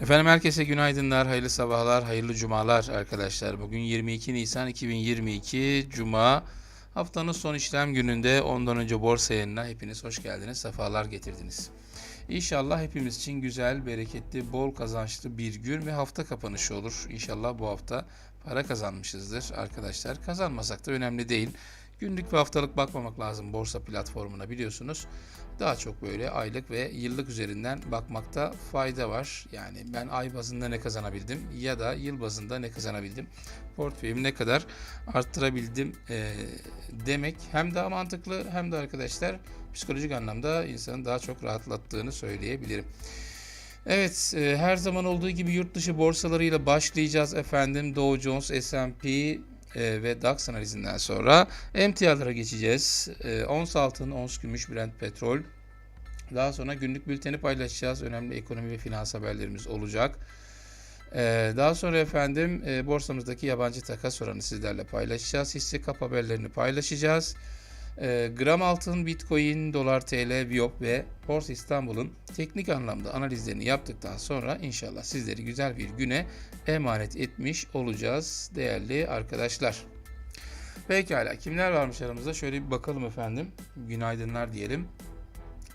Efendim herkese günaydınlar, hayırlı sabahlar, hayırlı cumalar arkadaşlar. Bugün 22 Nisan 2022 Cuma. Haftanın son işlem gününde ondan önce borsa yayınına hepiniz hoş geldiniz, sefalar getirdiniz. İnşallah hepimiz için güzel, bereketli, bol kazançlı bir gün ve hafta kapanışı olur. İnşallah bu hafta para kazanmışızdır arkadaşlar. Kazanmasak da önemli değil. Günlük ve haftalık bakmamak lazım borsa platformuna biliyorsunuz. Daha çok böyle aylık ve yıllık üzerinden bakmakta fayda var. Yani ben ay bazında ne kazanabildim ya da yıl bazında ne kazanabildim, portföyümü ne kadar arttırabildim e, demek hem daha mantıklı hem de arkadaşlar psikolojik anlamda insanı daha çok rahatlattığını söyleyebilirim. Evet, e, her zaman olduğu gibi yurt dışı borsalarıyla başlayacağız efendim. Dow Jones, S&P e, ve DAX analizinden sonra emtialara geçeceğiz. E, ons altın, ons gümüş, Brent petrol. Daha sonra günlük bülteni paylaşacağız. Önemli ekonomi ve finans haberlerimiz olacak. E, daha sonra efendim e, borsamızdaki yabancı takas oranı sizlerle paylaşacağız. Hisse kap haberlerini paylaşacağız. E, gram altın, bitcoin, dolar, TL, Viyop ve Borsa İstanbul'un teknik anlamda analizlerini yaptıktan sonra inşallah sizleri güzel bir güne emanet etmiş olacağız değerli arkadaşlar. Pekala kimler varmış aramızda şöyle bir bakalım efendim. Günaydınlar diyelim.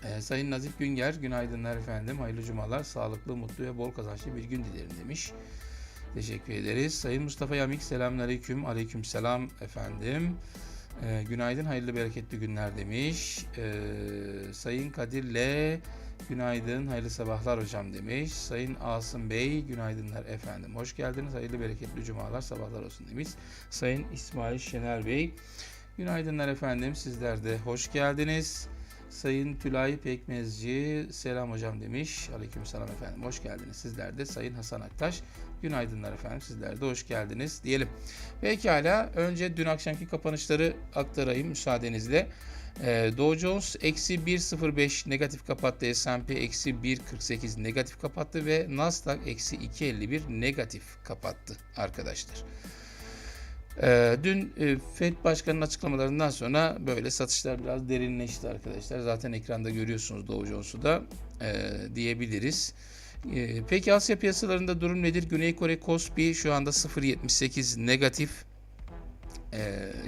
Ee, Sayın Nazif Günger, günaydınlar efendim. Hayırlı cumalar, sağlıklı, mutlu ve bol kazançlı bir gün dilerim demiş. Teşekkür ederiz. Sayın Mustafa Yamik, selamünaleyküm. Aleyküm selam efendim. Ee, günaydın, hayırlı bereketli günler demiş. Ee, Sayın Kadir'le günaydın, hayırlı sabahlar hocam demiş. Sayın Asım Bey, günaydınlar efendim. Hoş geldiniz, hayırlı bereketli cumalar, sabahlar olsun demiş. Sayın İsmail Şener Bey, günaydınlar efendim. Sizler de hoş geldiniz. Sayın Tülay Pekmezci, selam hocam demiş. Aleyküm selam efendim, hoş geldiniz. Sizler de Sayın Hasan Aktaş, günaydınlar efendim. Sizler de hoş geldiniz diyelim. Pekala, önce dün akşamki kapanışları aktarayım müsaadenizle. Ee, Dow Jones eksi 1.05 negatif kapattı. S&P eksi 1.48 negatif kapattı ve Nasdaq eksi 2.51 negatif kapattı arkadaşlar. Ee, dün e, FED Başkanı'nın açıklamalarından sonra böyle satışlar biraz derinleşti arkadaşlar. Zaten ekranda görüyorsunuz Dow Jones'u da e, diyebiliriz. E, peki Asya piyasalarında durum nedir? Güney Kore Kospi şu anda 0.78 negatif.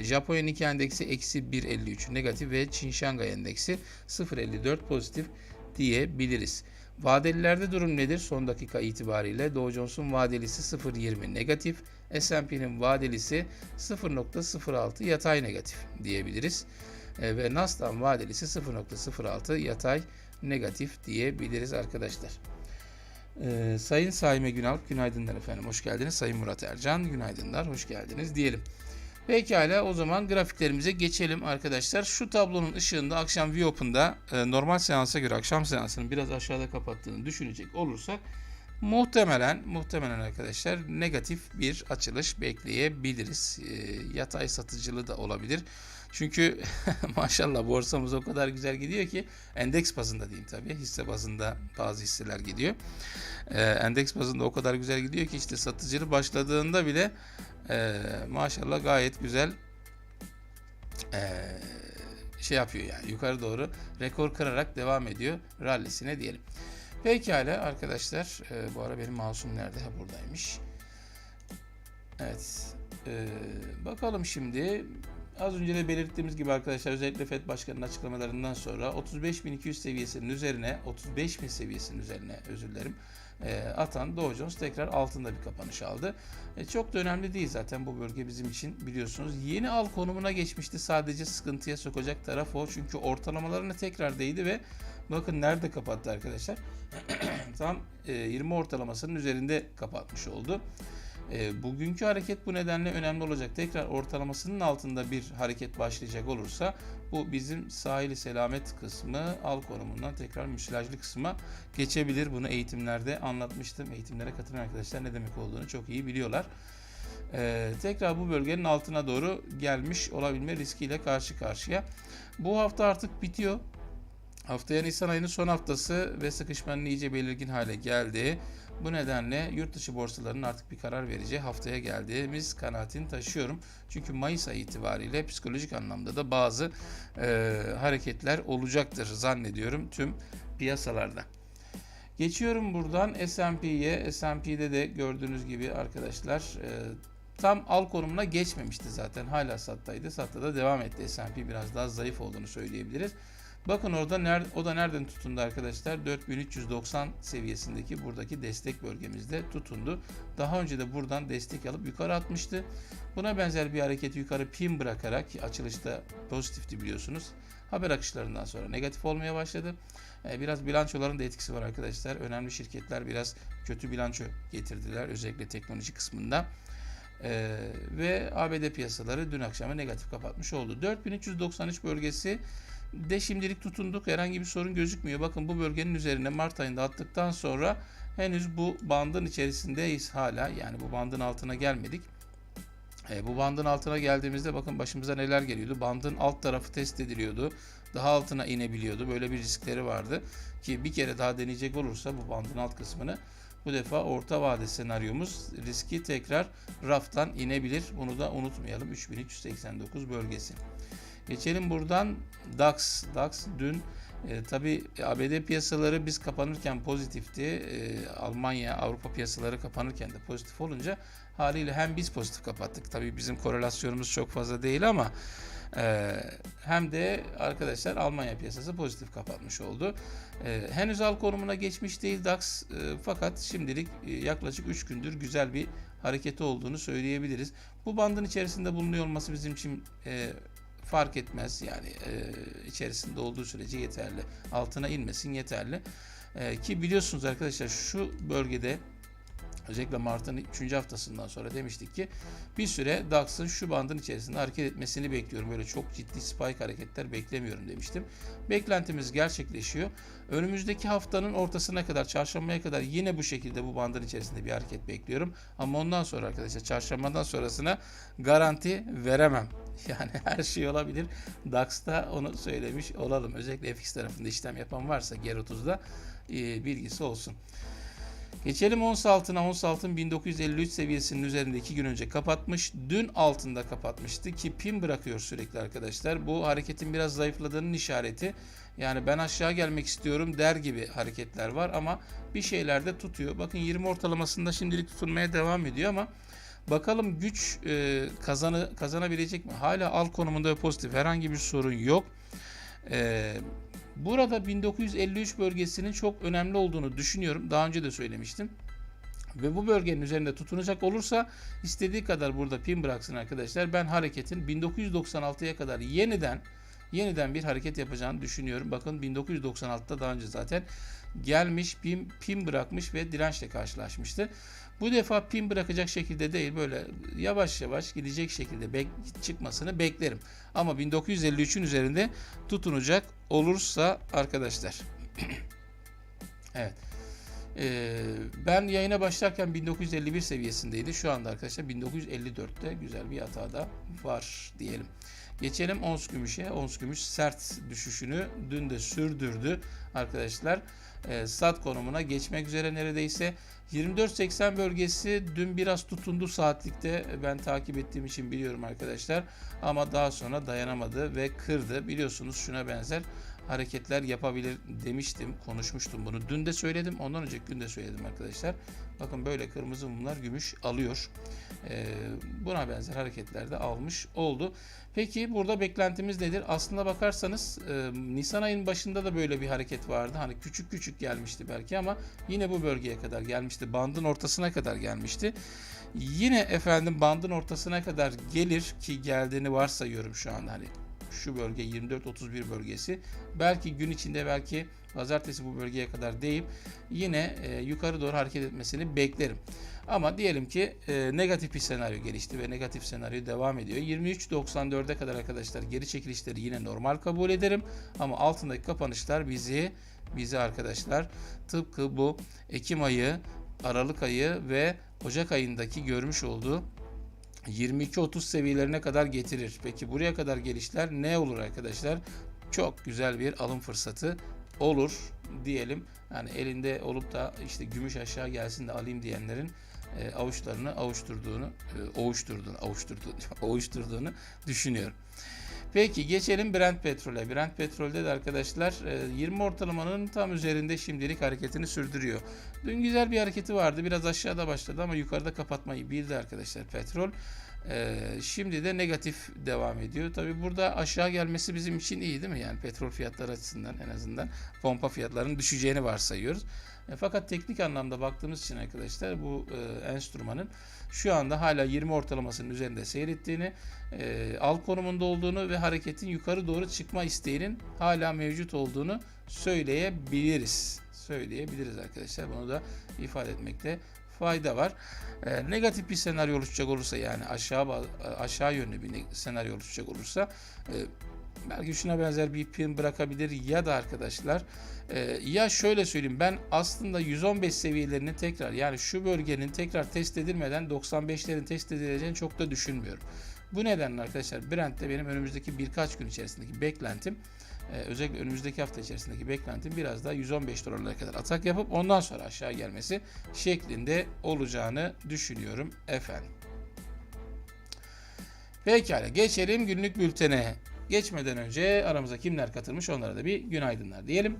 Japonya Nikkei endeksi eksi 1.53 negatif ve Çin Şangay endeksi 0.54 pozitif diyebiliriz. Vadelilerde durum nedir? Son dakika itibariyle Dow Jones'un vadelisi 0.20 negatif, S&P'nin vadelisi 0.06 yatay negatif diyebiliriz. E, ve Nasdaq'ın vadelisi 0.06 yatay negatif diyebiliriz arkadaşlar. E, Sayın Saime Günalp, günaydınlar efendim, hoş geldiniz. Sayın Murat Ercan, günaydınlar, hoş geldiniz diyelim. Pekala o zaman grafiklerimize geçelim arkadaşlar. Şu tablonun ışığında akşam Viopen'da e, normal seansa göre akşam seansının biraz aşağıda kapattığını düşünecek olursak muhtemelen muhtemelen arkadaşlar negatif bir açılış bekleyebiliriz. E, yatay satıcılı da olabilir. Çünkü maşallah borsamız o kadar güzel gidiyor ki endeks bazında diyeyim tabii. Hisse bazında bazı hisseler gidiyor. E, endeks bazında o kadar güzel gidiyor ki işte satıcılı başladığında bile e, maşallah gayet güzel e, şey yapıyor yani yukarı doğru rekor kırarak devam ediyor rallisine diyelim. Pekala arkadaşlar e, bu ara benim mouse'um nerede? Ha buradaymış. Evet. E, bakalım şimdi az önce de belirttiğimiz gibi arkadaşlar özellikle FED Başkanı'nın açıklamalarından sonra 35.200 seviyesinin üzerine 35.000 seviyesinin üzerine özür dilerim e, atan Dow Jones tekrar altında bir kapanış aldı. E, çok da önemli değil zaten bu bölge bizim için biliyorsunuz. Yeni al konumuna geçmişti sadece sıkıntıya sokacak taraf o. Çünkü ortalamalarına tekrar değdi ve bakın nerede kapattı arkadaşlar. Tam e, 20 ortalamasının üzerinde kapatmış oldu. E, bugünkü hareket bu nedenle önemli olacak. Tekrar ortalamasının altında bir hareket başlayacak olursa bu bizim sahili selamet kısmı al konumundan tekrar müsilajlı kısma geçebilir. Bunu eğitimlerde anlatmıştım. Eğitimlere katılan arkadaşlar ne demek olduğunu çok iyi biliyorlar. Ee, tekrar bu bölgenin altına doğru gelmiş olabilme riskiyle karşı karşıya. Bu hafta artık bitiyor. Haftaya Nisan ayının son haftası ve sıkışmanın iyice belirgin hale geldi. Bu nedenle yurt dışı borsalarının artık bir karar vereceği haftaya geldiğimiz kanaatini taşıyorum. Çünkü Mayıs ayı itibariyle psikolojik anlamda da bazı e, hareketler olacaktır zannediyorum tüm piyasalarda. Geçiyorum buradan S&P'ye. S&P'de de gördüğünüz gibi arkadaşlar e, tam al konumuna geçmemişti zaten. Hala sattaydı. Satta da devam etti. S&P biraz daha zayıf olduğunu söyleyebiliriz. Bakın orada ner, o da nereden tutundu arkadaşlar? 4390 seviyesindeki buradaki destek bölgemizde tutundu. Daha önce de buradan destek alıp yukarı atmıştı. Buna benzer bir hareketi yukarı pin bırakarak açılışta pozitifti biliyorsunuz. Haber akışlarından sonra negatif olmaya başladı. Ee, Biraz bilançoların da etkisi var arkadaşlar. Önemli şirketler biraz kötü bilanço getirdiler özellikle teknoloji kısmında. Ee, ve ABD piyasaları dün akşamı negatif kapatmış oldu. 4393 bölgesi de şimdilik tutunduk. Herhangi bir sorun gözükmüyor. Bakın bu bölgenin üzerine Mart ayında attıktan sonra henüz bu bandın içerisindeyiz hala. Yani bu bandın altına gelmedik. E, bu bandın altına geldiğimizde bakın başımıza neler geliyordu. Bandın alt tarafı test ediliyordu. Daha altına inebiliyordu. Böyle bir riskleri vardı. Ki bir kere daha deneyecek olursa bu bandın alt kısmını bu defa orta vade senaryomuz riski tekrar raftan inebilir. Bunu da unutmayalım. 3389 bölgesi. Geçelim buradan DAX. DAX dün e, tabi ABD piyasaları biz kapanırken pozitifti. E, Almanya, Avrupa piyasaları kapanırken de pozitif olunca haliyle hem biz pozitif kapattık. Tabi bizim korelasyonumuz çok fazla değil ama e, hem de arkadaşlar Almanya piyasası pozitif kapatmış oldu. E, henüz al konumuna geçmiş değil DAX e, fakat şimdilik e, yaklaşık 3 gündür güzel bir hareketi olduğunu söyleyebiliriz. Bu bandın içerisinde bulunuyor olması bizim için e, fark etmez yani e, içerisinde olduğu sürece yeterli. Altına inmesin yeterli. E, ki biliyorsunuz arkadaşlar şu bölgede özellikle Mart'ın 3. haftasından sonra demiştik ki bir süre DAX'ın şu bandın içerisinde hareket etmesini bekliyorum. Böyle çok ciddi spike hareketler beklemiyorum demiştim. Beklentimiz gerçekleşiyor. Önümüzdeki haftanın ortasına kadar, çarşambaya kadar yine bu şekilde bu bandın içerisinde bir hareket bekliyorum. Ama ondan sonra arkadaşlar çarşambadan sonrasına garanti veremem. Yani her şey olabilir. DAX'ta onu söylemiş olalım. Özellikle FX tarafında işlem yapan varsa GER30'da e, bilgisi olsun. Geçelim ons altına. Ons altın 1953 seviyesinin üzerinde 2 gün önce kapatmış. Dün altında kapatmıştı ki pin bırakıyor sürekli arkadaşlar. Bu hareketin biraz zayıfladığının işareti. Yani ben aşağı gelmek istiyorum der gibi hareketler var ama bir şeyler de tutuyor. Bakın 20 ortalamasında şimdilik tutunmaya devam ediyor ama bakalım güç e, kazanı kazanabilecek mi? Hala al konumunda ve pozitif herhangi bir sorun yok. E, Burada 1953 bölgesinin çok önemli olduğunu düşünüyorum. Daha önce de söylemiştim. Ve bu bölgenin üzerinde tutunacak olursa istediği kadar burada pin bıraksın arkadaşlar. Ben hareketin 1996'ya kadar yeniden yeniden bir hareket yapacağını düşünüyorum. Bakın 1996'da daha önce zaten gelmiş pin, pin bırakmış ve dirençle karşılaşmıştı. Bu defa pin bırakacak şekilde değil böyle yavaş yavaş gidecek şekilde bek çıkmasını beklerim. Ama 1953'ün üzerinde tutunacak olursa arkadaşlar. evet. Ee, ben yayına başlarken 1951 seviyesindeydi. Şu anda arkadaşlar 1954'te güzel bir hata da var diyelim. Geçelim ons gümüşe. Ons gümüş sert düşüşünü dün de sürdürdü arkadaşlar. E, konumuna geçmek üzere neredeyse. 24.80 bölgesi dün biraz tutundu saatlikte. Ben takip ettiğim için biliyorum arkadaşlar. Ama daha sonra dayanamadı ve kırdı. Biliyorsunuz şuna benzer hareketler yapabilir demiştim. Konuşmuştum bunu. Dün de söyledim. Ondan önceki gün de söyledim arkadaşlar. Bakın böyle kırmızı mumlar gümüş alıyor. Ee, buna benzer hareketler de almış oldu. Peki burada beklentimiz nedir? Aslında bakarsanız e, Nisan ayının başında da böyle bir hareket vardı. Hani küçük küçük gelmişti belki ama yine bu bölgeye kadar gelmişti. Bandın ortasına kadar gelmişti. Yine efendim bandın ortasına kadar gelir ki geldiğini varsayıyorum şu anda hani şu bölge 24-31 bölgesi. Belki gün içinde belki pazartesi bu bölgeye kadar deyip yine e, yukarı doğru hareket etmesini beklerim. Ama diyelim ki e, negatif bir senaryo gelişti ve negatif senaryo devam ediyor. 23.94'e kadar arkadaşlar geri çekilişleri yine normal kabul ederim. Ama altındaki kapanışlar bizi bizi arkadaşlar tıpkı bu Ekim ayı, Aralık ayı ve Ocak ayındaki görmüş olduğu 22-30 seviyelerine kadar getirir. Peki buraya kadar gelişler ne olur arkadaşlar? Çok güzel bir alım fırsatı olur diyelim. Yani elinde olup da işte gümüş aşağı gelsin de alayım diyenlerin e, avuçlarını avuşturduğunu, e, ovuşturduğunu, avuşturduğunu, ovuşturduğunu düşünüyorum. Peki geçelim Brent petrole. Brent petrolde de arkadaşlar e, 20 ortalamanın tam üzerinde şimdilik hareketini sürdürüyor. Dün güzel bir hareketi vardı. Biraz aşağıda başladı ama yukarıda kapatmayı bildi arkadaşlar petrol. E, şimdi de negatif devam ediyor. Tabi burada aşağı gelmesi bizim için iyi değil mi? Yani petrol fiyatları açısından en azından pompa fiyatlarının düşeceğini varsayıyoruz. E, fakat teknik anlamda baktığımız için arkadaşlar bu e, enstrümanın şu anda hala 20 ortalamasının üzerinde seyrettiğini, e, alt konumunda olduğunu ve hareketin yukarı doğru çıkma isteğinin hala mevcut olduğunu söyleyebiliriz. Söyleyebiliriz arkadaşlar. Bunu da ifade etmekte fayda var. E, negatif bir senaryo oluşacak olursa yani aşağı aşağı yönlü bir senaryo oluşacak olursa e, belki şuna benzer bir pin bırakabilir ya da arkadaşlar e, ya şöyle söyleyeyim ben aslında 115 seviyelerini tekrar yani şu bölgenin tekrar test edilmeden 95'lerin test edileceğini çok da düşünmüyorum. Bu nedenle arkadaşlar Brent'te benim önümüzdeki birkaç gün içerisindeki beklentim e, özellikle önümüzdeki hafta içerisindeki beklentim biraz daha 115 dolarlara kadar atak yapıp ondan sonra aşağı gelmesi şeklinde olacağını düşünüyorum efendim. Pekala geçelim günlük bültene. Geçmeden önce aramıza kimler katılmış onlara da bir günaydınlar diyelim.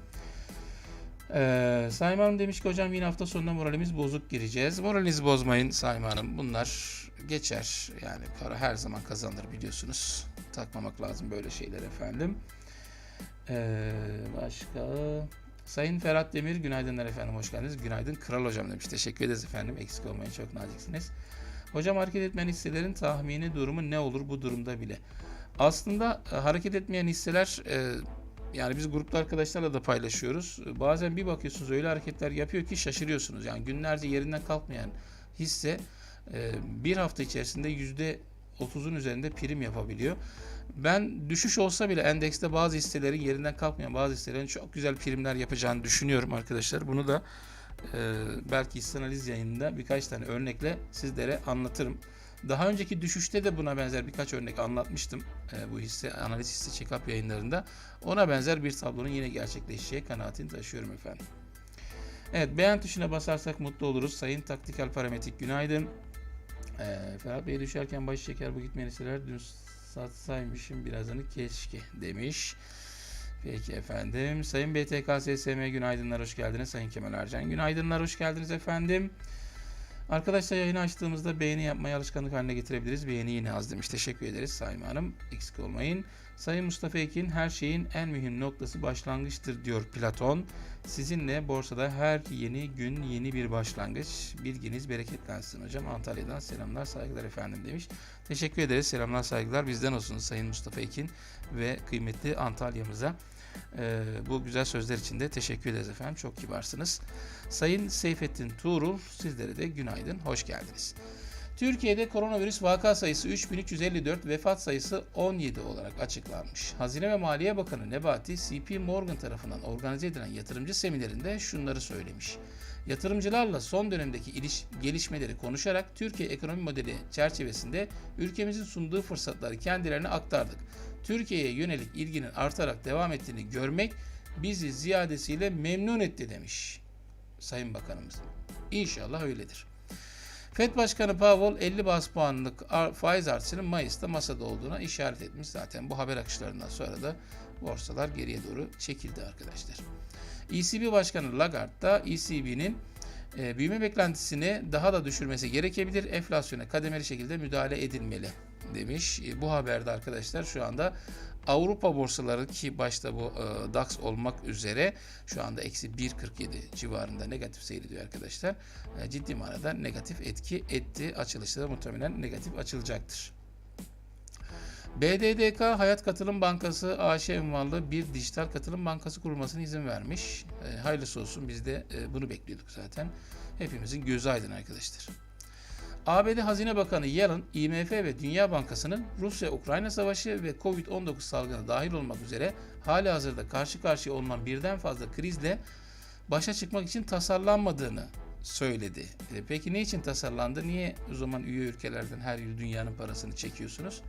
Ee, Sayma Hanım demiş ki hocam yine hafta sonunda moralimiz bozuk gireceğiz. Moralinizi bozmayın Sayma Hanım. Bunlar geçer. Yani para her zaman kazanır biliyorsunuz. Takmamak lazım böyle şeyler efendim. Ee, başka... Sayın Ferhat Demir günaydınlar efendim hoş geldiniz. Günaydın kral hocam demiş. Teşekkür ederiz efendim. Eksik olmayın çok naziksiniz. Hocam hareket etmeyen hisselerin tahmini durumu ne olur bu durumda bile? Aslında e, hareket etmeyen hisseler e, yani biz grupta arkadaşlarla da paylaşıyoruz. Bazen bir bakıyorsunuz öyle hareketler yapıyor ki şaşırıyorsunuz. Yani günlerce yerinden kalkmayan hisse e, bir hafta içerisinde yüzde 30'un üzerinde prim yapabiliyor. Ben düşüş olsa bile endekste bazı hisselerin yerinden kalkmayan bazı hisselerin çok güzel primler yapacağını düşünüyorum arkadaşlar. Bunu da belki hisse analiz yayınında birkaç tane örnekle sizlere anlatırım. Daha önceki düşüşte de buna benzer birkaç örnek anlatmıştım. E, bu hisse analiz hisse check-up yayınlarında. Ona benzer bir tablonun yine gerçekleşeceği kanaatini taşıyorum efendim. Evet beğen tuşuna basarsak mutlu oluruz. Sayın taktikal parametrik günaydın. E, Ferhat Bey düşerken baş şeker bu gitmeyen hisseler dün satsaymışım birazını keşke demiş. Peki efendim. Sayın BTKSSM günaydınlar hoş geldiniz. Sayın Kemal Ercan günaydınlar hoş geldiniz efendim. Arkadaşlar yayını açtığımızda beğeni yapmayı alışkanlık haline getirebiliriz. Beğeni yine az demiş. Teşekkür ederiz Sayın Hanım. Eksik olmayın. Sayın Mustafa Ekin her şeyin en mühim noktası başlangıçtır diyor Platon. Sizinle borsada her yeni gün yeni bir başlangıç. Bilginiz bereketlensin hocam. Antalya'dan selamlar saygılar efendim demiş. Teşekkür ederiz. Selamlar saygılar bizden olsun Sayın Mustafa Ekin ve kıymetli Antalya'mıza. Ee, bu güzel sözler için de teşekkür ederiz efendim. Çok kibarsınız. Sayın Seyfettin Tuğrul sizlere de günaydın. Hoş geldiniz. Türkiye'de koronavirüs vaka sayısı 3354, vefat sayısı 17 olarak açıklanmış. Hazine ve Maliye Bakanı Nebati, CP Morgan tarafından organize edilen yatırımcı seminerinde şunları söylemiş. Yatırımcılarla son dönemdeki iliş, gelişmeleri konuşarak Türkiye ekonomi modeli çerçevesinde ülkemizin sunduğu fırsatları kendilerine aktardık. Türkiye'ye yönelik ilginin artarak devam ettiğini görmek bizi ziyadesiyle memnun etti demiş Sayın Bakanımız. İnşallah öyledir. FED Başkanı Powell 50 bas puanlık faiz artışının Mayıs'ta masada olduğuna işaret etmiş. Zaten bu haber akışlarından sonra da borsalar geriye doğru çekildi arkadaşlar. ECB Başkanı Lagarde da ECB'nin e, büyüme beklentisini daha da düşürmesi gerekebilir. Enflasyona kademeli şekilde müdahale edilmeli demiş. E, bu haberde arkadaşlar şu anda Avrupa borsaları ki başta bu e, DAX olmak üzere şu anda eksi 1.47 civarında negatif seyrediyor arkadaşlar. E, ciddi manada negatif etki etti. Açılışta da muhtemelen negatif açılacaktır. BDDK Hayat Katılım Bankası AŞ ünvanlı bir dijital katılım bankası kurulmasına izin vermiş. E, hayırlısı olsun biz de e, bunu bekliyorduk zaten. Hepimizin gözü aydın arkadaşlar. ABD Hazine Bakanı Yellen, IMF ve Dünya Bankası'nın Rusya-Ukrayna savaşı ve Covid-19 salgını dahil olmak üzere hali hazırda karşı karşıya olunan birden fazla krizle başa çıkmak için tasarlanmadığını söyledi. E, peki ne için tasarlandı? Niye o zaman üye ülkelerden her yıl dünyanın parasını çekiyorsunuz?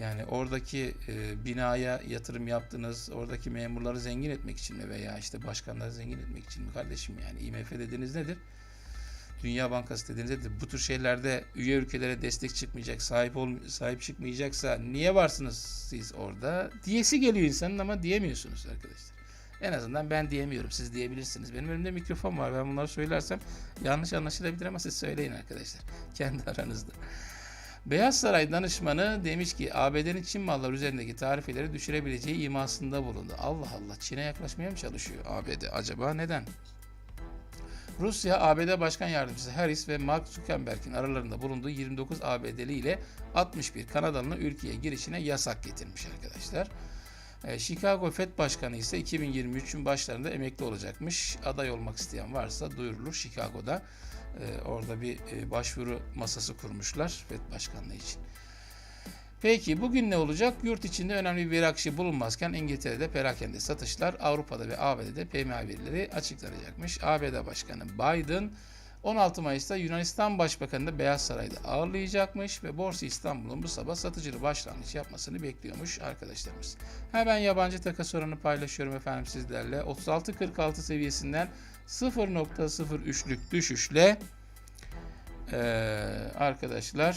Yani oradaki e, binaya yatırım yaptınız, oradaki memurları zengin etmek için mi veya işte başkanları zengin etmek için mi kardeşim yani IMF dediğiniz nedir? Dünya Bankası dediğinizde de bu tür şeylerde üye ülkelere destek çıkmayacak, sahip ol, sahip çıkmayacaksa niye varsınız siz orada? Diyesi geliyor insanın ama diyemiyorsunuz arkadaşlar. En azından ben diyemiyorum. Siz diyebilirsiniz. Benim elimde mikrofon var. Ben bunları söylersem yanlış anlaşılabilir ama siz söyleyin arkadaşlar. Kendi aranızda. Beyaz Saray danışmanı demiş ki ABD'nin Çin malları üzerindeki tarifeleri düşürebileceği imasında bulundu. Allah Allah Çin'e yaklaşmaya mı çalışıyor ABD? Acaba neden? Rusya, ABD Başkan Yardımcısı Harris ve Mark Zuckerberg'in aralarında bulunduğu 29 ABD'li ile 61 Kanadalı'nın ülkeye girişine yasak getirmiş arkadaşlar. E, Chicago Fed Başkanı ise 2023'ün başlarında emekli olacakmış. Aday olmak isteyen varsa duyurulur Chicago'da. E, orada bir e, başvuru masası kurmuşlar Fed Başkanlığı için. Peki bugün ne olacak? Yurt içinde önemli bir akışı bulunmazken İngiltere'de perakende satışlar, Avrupa'da ve ABD'de PMI verileri açıklanacakmış. ABD Başkanı Biden 16 Mayıs'ta Yunanistan Başbakanı da Beyaz Saray'da ağırlayacakmış ve Borsa İstanbul'un bu sabah satıcılı başlangıç yapmasını bekliyormuş arkadaşlarımız. Hemen yabancı takas oranı paylaşıyorum efendim sizlerle. 36.46 seviyesinden 0.03'lük düşüşle eee, arkadaşlar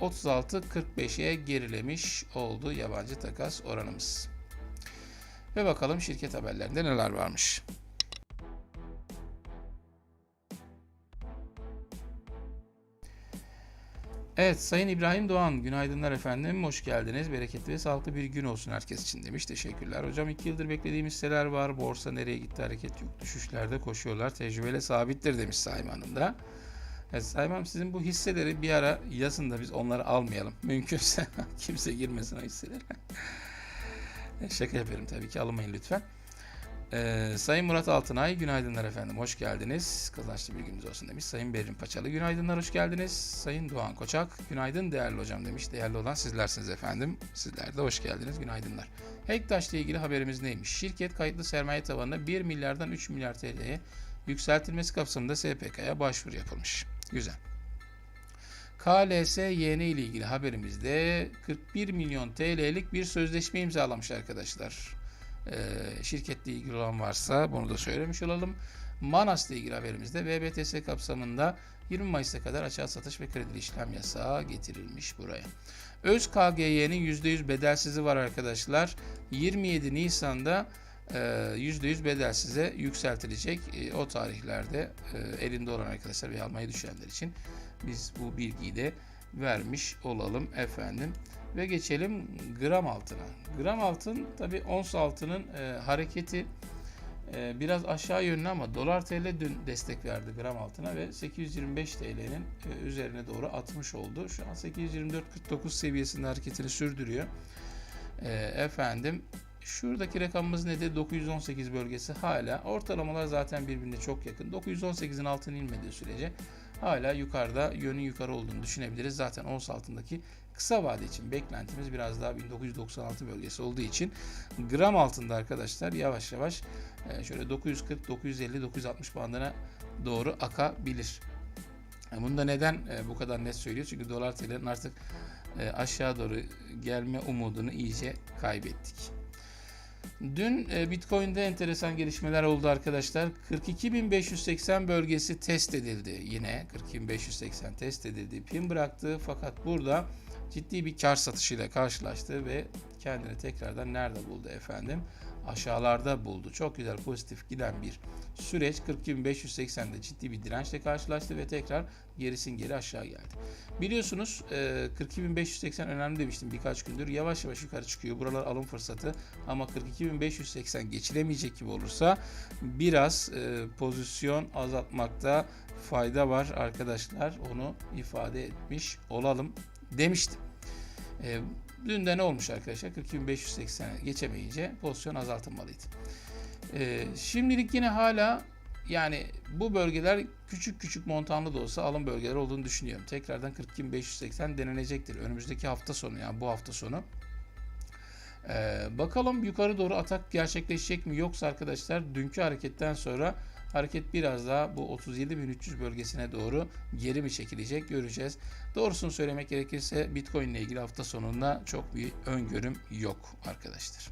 36.45'e gerilemiş oldu yabancı takas oranımız. Ve bakalım şirket haberlerinde neler varmış. Evet Sayın İbrahim Doğan günaydınlar efendim. Hoş geldiniz. Bereketli ve sağlıklı bir gün olsun herkes için demiş. Teşekkürler. Hocam iki yıldır beklediğimiz hisseler var. Borsa nereye gitti? Hareket yok. Düşüşlerde koşuyorlar. Tecrübeyle sabittir demiş Saim Hanım da. Evet Saim Hanım sizin bu hisseleri bir ara yazın da biz onları almayalım. Mümkünse kimse girmesin o hisselere. Şaka yapıyorum tabii ki. Almayın lütfen ee, Sayın Murat Altınay, günaydınlar efendim, hoş geldiniz. Kazançlı bir gününüz olsun demiş. Sayın Berin Paçalı, günaydınlar, hoş geldiniz. Sayın Doğan Koçak, günaydın değerli hocam demiş. Değerli olan sizlersiniz efendim. Sizler de hoş geldiniz, günaydınlar. Hektaş ile ilgili haberimiz neymiş? Şirket kayıtlı sermaye tabanına 1 milyardan 3 milyar TL'ye yükseltilmesi kapsamında SPK'ya başvuru yapılmış. Güzel. KLSYN ile ilgili haberimizde 41 milyon TL'lik bir sözleşme imzalamış arkadaşlar. Ee, şirketle ilgili olan varsa bunu da söylemiş olalım. Manas'la ilgili haberimizde VBTS kapsamında 20 Mayıs'a kadar açığa satış ve kredili işlem yasağı getirilmiş buraya. Öz KGY'nin %100 bedelsizi var arkadaşlar. 27 Nisan'da e, %100 bedelsize yükseltilecek. E, o tarihlerde e, elinde olan arkadaşlar ve almayı düşünenler için biz bu bilgiyi de vermiş olalım efendim. Ve geçelim gram altına. Gram altın tabi ons altının e, hareketi e, biraz aşağı yönlü ama dolar TL dün destek verdi gram altına ve 825 TL'nin e, üzerine doğru atmış oldu. Şu an 824.49 seviyesinde hareketini sürdürüyor. E, efendim şuradaki rakamımız nedir? 918 bölgesi hala. Ortalamalar zaten birbirine çok yakın. 918'in altına inmediği sürece hala yukarıda yönün yukarı olduğunu düşünebiliriz. Zaten ons altındaki kısa vade için beklentimiz biraz daha 1996 bölgesi olduğu için gram altında arkadaşlar yavaş yavaş e, şöyle 940, 950, 960 bandına doğru akabilir. E, Bunu da neden e, bu kadar net söylüyor? Çünkü dolar TL'nin artık aşağı doğru gelme umudunu iyice kaybettik. Dün Bitcoin'de enteresan gelişmeler oldu arkadaşlar. 42.580 bölgesi test edildi yine. 42.580 test edildi. Pin bıraktı fakat burada ciddi bir kar satışıyla karşılaştı ve kendini tekrardan nerede buldu efendim? Aşağılarda buldu. Çok güzel pozitif giden bir süreç 40.580'de ciddi bir dirençle karşılaştı ve tekrar gerisin geri aşağı geldi. Biliyorsunuz 42.580 önemli demiştim birkaç gündür. Yavaş yavaş yukarı çıkıyor. Buralar alım fırsatı ama 42.580 geçilemeyecek gibi olursa biraz pozisyon azaltmakta fayda var arkadaşlar. Onu ifade etmiş olalım demiştim. E, dün de ne olmuş arkadaşlar? 42.580'e geçemeyince pozisyon azaltılmalıydı. E, şimdilik yine hala yani bu bölgeler küçük küçük montanlı da olsa alım bölgeleri olduğunu düşünüyorum. Tekrardan 42.580 denenecektir. Önümüzdeki hafta sonu yani bu hafta sonu. Ee, bakalım yukarı doğru atak gerçekleşecek mi yoksa arkadaşlar dünkü hareketten sonra hareket biraz daha bu 37.300 bölgesine doğru geri mi çekilecek göreceğiz. Doğrusunu söylemek gerekirse Bitcoin ile ilgili hafta sonunda çok bir öngörüm yok arkadaşlar.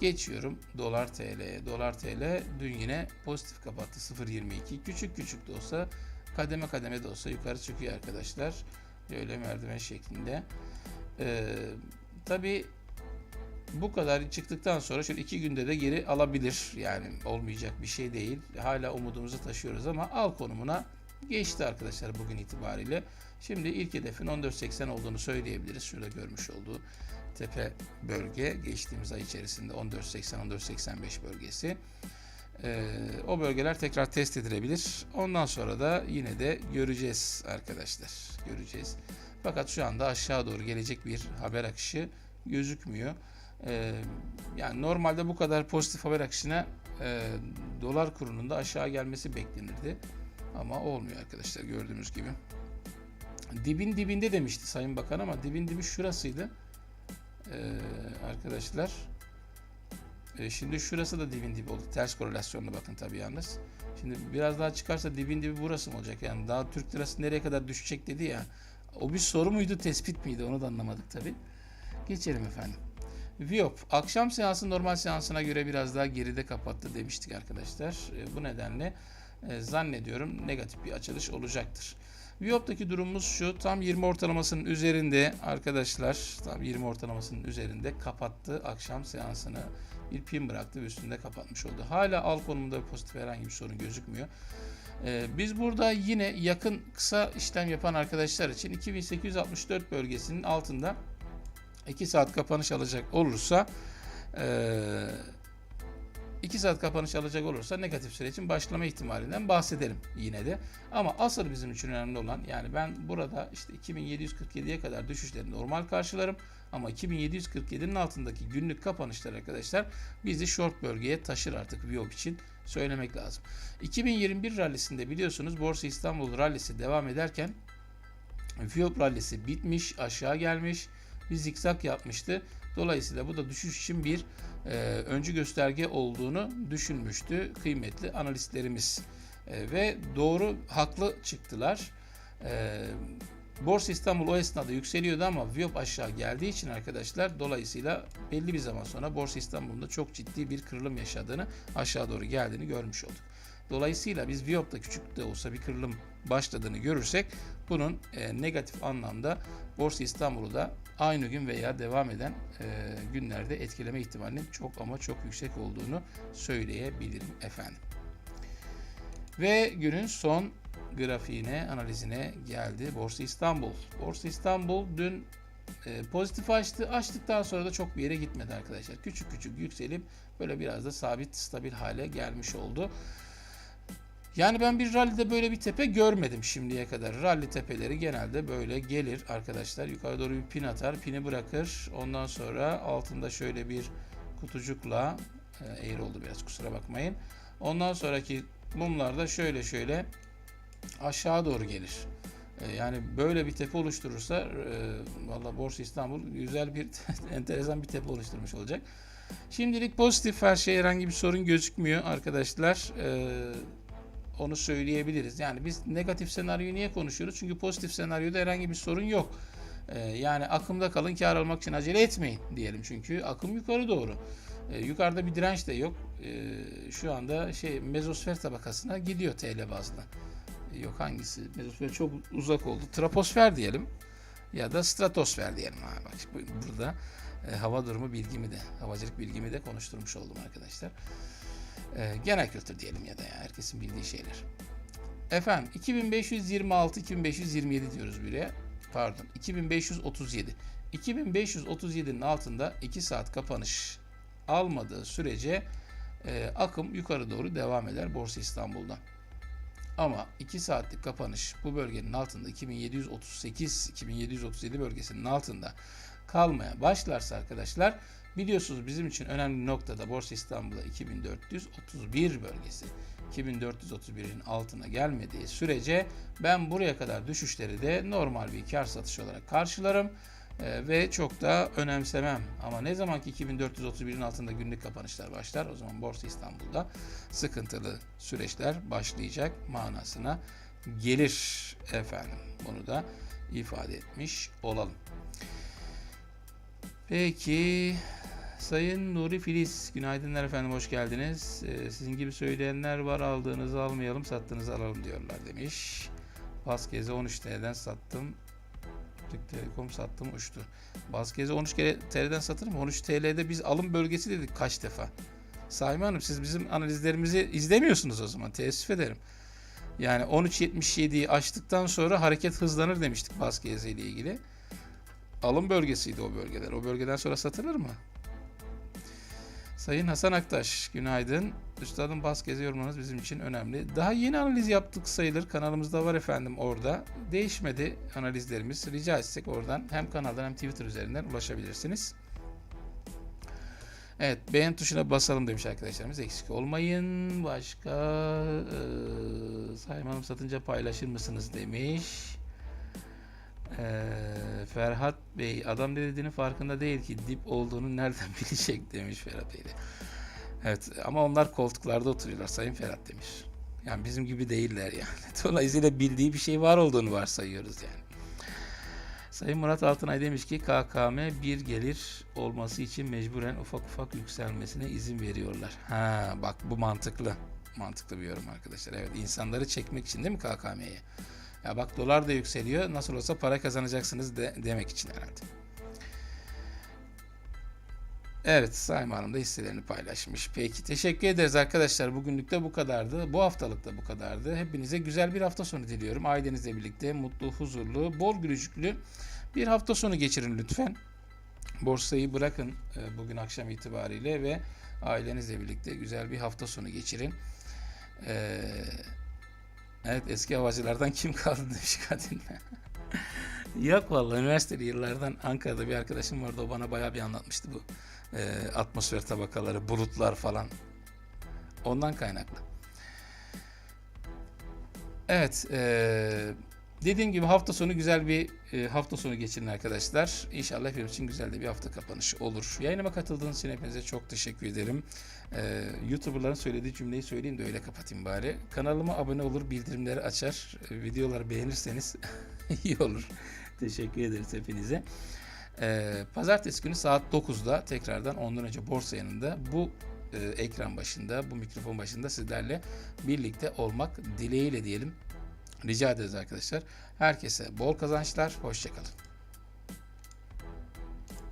Geçiyorum dolar TL. Dolar TL dün yine pozitif kapattı 0.22. Küçük küçük de olsa kademe kademe de olsa yukarı çıkıyor arkadaşlar. Böyle merdiven şeklinde. Ee, Tabi bu kadar çıktıktan sonra şöyle iki günde de geri alabilir. Yani olmayacak bir şey değil. Hala umudumuzu taşıyoruz ama al konumuna geçti arkadaşlar bugün itibariyle. Şimdi ilk hedefin 14.80 olduğunu söyleyebiliriz. Şurada görmüş olduğu tepe bölge geçtiğimiz ay içerisinde 14.80-14.85 bölgesi. Ee, o bölgeler tekrar test edilebilir. Ondan sonra da yine de göreceğiz arkadaşlar. Göreceğiz. Fakat şu anda aşağı doğru gelecek bir haber akışı gözükmüyor. Ee, yani normalde bu kadar pozitif haber akışına e, dolar kurunun da aşağı gelmesi beklenirdi. Ama olmuyor arkadaşlar gördüğünüz gibi. Dibin dibinde demişti Sayın Bakan ama dibin dibi şurasıydı. Ee, arkadaşlar. Ee, şimdi şurası da dibin dibi oldu. Ters korelasyonla bakın tabii yalnız. Şimdi biraz daha çıkarsa dibin dibi burası mı olacak? Yani daha Türk lirası nereye kadar düşecek dedi ya. O bir soru muydu, tespit miydi? Onu da anlamadık tabii. Geçelim efendim. Viyop, akşam seansı normal seansına göre biraz daha geride kapattı demiştik arkadaşlar. E, bu nedenle e, zannediyorum negatif bir açılış olacaktır. Viyop'taki durumumuz şu, tam 20 ortalamasının üzerinde arkadaşlar, tam 20 ortalamasının üzerinde kapattı akşam seansını. Bir pin bıraktı ve üstünde kapatmış oldu. Hala al konumunda pozitif herhangi bir sorun gözükmüyor. Ee, biz burada yine yakın kısa işlem yapan arkadaşlar için 2864 bölgesinin altında 2 saat kapanış alacak olursa 2 saat kapanış alacak olursa negatif sürecin başlama ihtimalinden bahsedelim yine de. Ama asıl bizim için önemli olan yani ben burada işte 2747'ye kadar düşüşleri normal karşılarım. Ama 2747'nin altındaki günlük kapanışlar arkadaşlar bizi short bölgeye taşır artık Viyop için söylemek lazım. 2021 rallisinde biliyorsunuz Borsa İstanbul rallisi devam ederken Viyop rallisi bitmiş aşağı gelmiş bir zikzak yapmıştı. Dolayısıyla bu da düşüş için bir e, öncü gösterge olduğunu düşünmüştü kıymetli analistlerimiz. E, ve doğru haklı çıktılar. E, Borsa İstanbul o esnada yükseliyordu ama Viyop aşağı geldiği için arkadaşlar dolayısıyla belli bir zaman sonra Borsa İstanbul'da çok ciddi bir kırılım yaşadığını aşağı doğru geldiğini görmüş olduk. Dolayısıyla biz Viyop'ta küçük de olsa bir kırılım başladığını görürsek bunun e, negatif anlamda Borsa İstanbul'u da aynı gün veya devam eden e, günlerde etkileme ihtimalinin çok ama çok yüksek olduğunu söyleyebilirim efendim. Ve günün son grafiğine, analizine geldi Borsa İstanbul. Borsa İstanbul dün e, pozitif açtı. Açtıktan sonra da çok bir yere gitmedi arkadaşlar. Küçük küçük yükselip böyle biraz da sabit, stabil hale gelmiş oldu. Yani ben bir rallide böyle bir tepe görmedim şimdiye kadar. Rally tepeleri genelde böyle gelir arkadaşlar. Yukarı doğru bir pin atar, pini bırakır. Ondan sonra altında şöyle bir kutucukla e, eğri oldu biraz kusura bakmayın. Ondan sonraki mumlarda şöyle şöyle aşağı doğru gelir. E, yani böyle bir tepe oluşturursa e, valla Borsa İstanbul güzel bir enteresan bir tepe oluşturmuş olacak. Şimdilik pozitif her şey herhangi bir sorun gözükmüyor arkadaşlar. E, onu söyleyebiliriz. Yani biz negatif senaryoyu niye konuşuyoruz? Çünkü pozitif senaryoda herhangi bir sorun yok. Ee, yani akımda kalın kar almak için acele etmeyin diyelim. Çünkü akım yukarı doğru. Ee, yukarıda bir direnç de yok. Ee, şu anda şey mezosfer tabakasına gidiyor TL bazlı. Yok hangisi? Mezosfer çok uzak oldu. Troposfer diyelim. Ya da stratosfer diyelim. Ha, bak burada e, hava durumu bilgimi de, havacılık bilgimi de konuşturmuş oldum arkadaşlar. E, genel kültür diyelim ya da ya herkesin bildiği şeyler. Efendim 2526 2527 diyoruz buraya. Pardon 2537. 2537'nin altında 2 saat kapanış almadığı sürece e, akım yukarı doğru devam eder Borsa İstanbul'da. Ama 2 saatlik kapanış bu bölgenin altında 2738-2737 bölgesinin altında kalmaya başlarsa arkadaşlar biliyorsunuz bizim için önemli noktada Borsa İstanbul'da 2431 bölgesi 2431'in altına gelmediği sürece ben buraya kadar düşüşleri de normal bir kar satış olarak karşılarım ee, ve çok da önemsemem. Ama ne zaman ki 2431'in altında günlük kapanışlar başlar o zaman Borsa İstanbul'da sıkıntılı süreçler başlayacak manasına gelir efendim. Bunu da ifade etmiş olalım. Peki Sayın Nuri Filiz, günaydınlar efendim, hoş geldiniz. Ee, sizin gibi söyleyenler var, aldığınızı almayalım, sattığınızı alalım diyorlar demiş. Baskezi 13 TL'den sattım. Türk Telekom sattım uçtu. Baskezi 13 kere TL'den satırım. 13 TL'de biz alım bölgesi dedik kaç defa. Saime Hanım siz bizim analizlerimizi izlemiyorsunuz o zaman. Teessüf ederim. Yani 13.77'yi açtıktan sonra hareket hızlanır demiştik Baskezi ile ilgili. Alım bölgesiydi o bölgeler. O bölgeden sonra satılır mı? Sayın Hasan Aktaş, günaydın. Üstadın Baskezi yorumlarınız bizim için önemli. Daha yeni analiz yaptık sayılır. Kanalımızda var efendim orada. Değişmedi analizlerimiz. Rica etsek oradan hem kanaldan hem Twitter üzerinden ulaşabilirsiniz. Evet beğen tuşuna basalım demiş arkadaşlarımız. Eksik olmayın. Başka eee Sayın Hanım satınca paylaşır mısınız demiş. Eee, Ferhat Bey adam ne dediğinin farkında değil ki dip olduğunu nereden bilecek demiş Ferhat Bey de. Evet ama onlar koltuklarda oturuyorlar Sayın Ferhat demiş. Yani bizim gibi değiller yani. Dolayısıyla bildiği bir şey var olduğunu varsayıyoruz yani. Sayın Murat Altınay demiş ki KKM bir gelir olması için mecburen ufak ufak yükselmesine izin veriyorlar. Ha bak bu mantıklı. Mantıklı bir yorum arkadaşlar. Evet insanları çekmek için değil mi KKM'ye? Ya bak dolar da yükseliyor. Nasıl olsa para kazanacaksınız de, demek için herhalde. Evet Saim Hanım da hisselerini paylaşmış. Peki teşekkür ederiz arkadaşlar. Bugünlük de bu kadardı. Bu haftalık da bu kadardı. Hepinize güzel bir hafta sonu diliyorum. Ailenizle birlikte mutlu, huzurlu, bol gülücüklü bir hafta sonu geçirin lütfen. Borsayı bırakın e, bugün akşam itibariyle ve ailenizle birlikte güzel bir hafta sonu geçirin. Ee, evet eski havacılardan kim kaldı demiş kadın. Yok vallahi üniversiteli yıllardan Ankara'da bir arkadaşım vardı o bana bayağı bir anlatmıştı bu e, atmosfer tabakaları, bulutlar falan. Ondan kaynaklı. Evet, e, dediğim gibi hafta sonu güzel bir e, hafta sonu geçirin arkadaşlar. İnşallah hepimiz için güzel de bir hafta kapanışı olur. Yayınıma katıldığınız için hepinize çok teşekkür ederim. E, YouTuber'ların söylediği cümleyi söyleyeyim de öyle kapatayım bari. Kanalıma abone olur, bildirimleri açar, e, videoları beğenirseniz iyi olur. Teşekkür ederiz hepinize. Ee, pazartesi günü saat 9'da tekrardan ondan önce borsa yanında bu e, ekran başında, bu mikrofon başında sizlerle birlikte olmak dileğiyle diyelim. Rica ederiz arkadaşlar. Herkese bol kazançlar, hoşçakalın.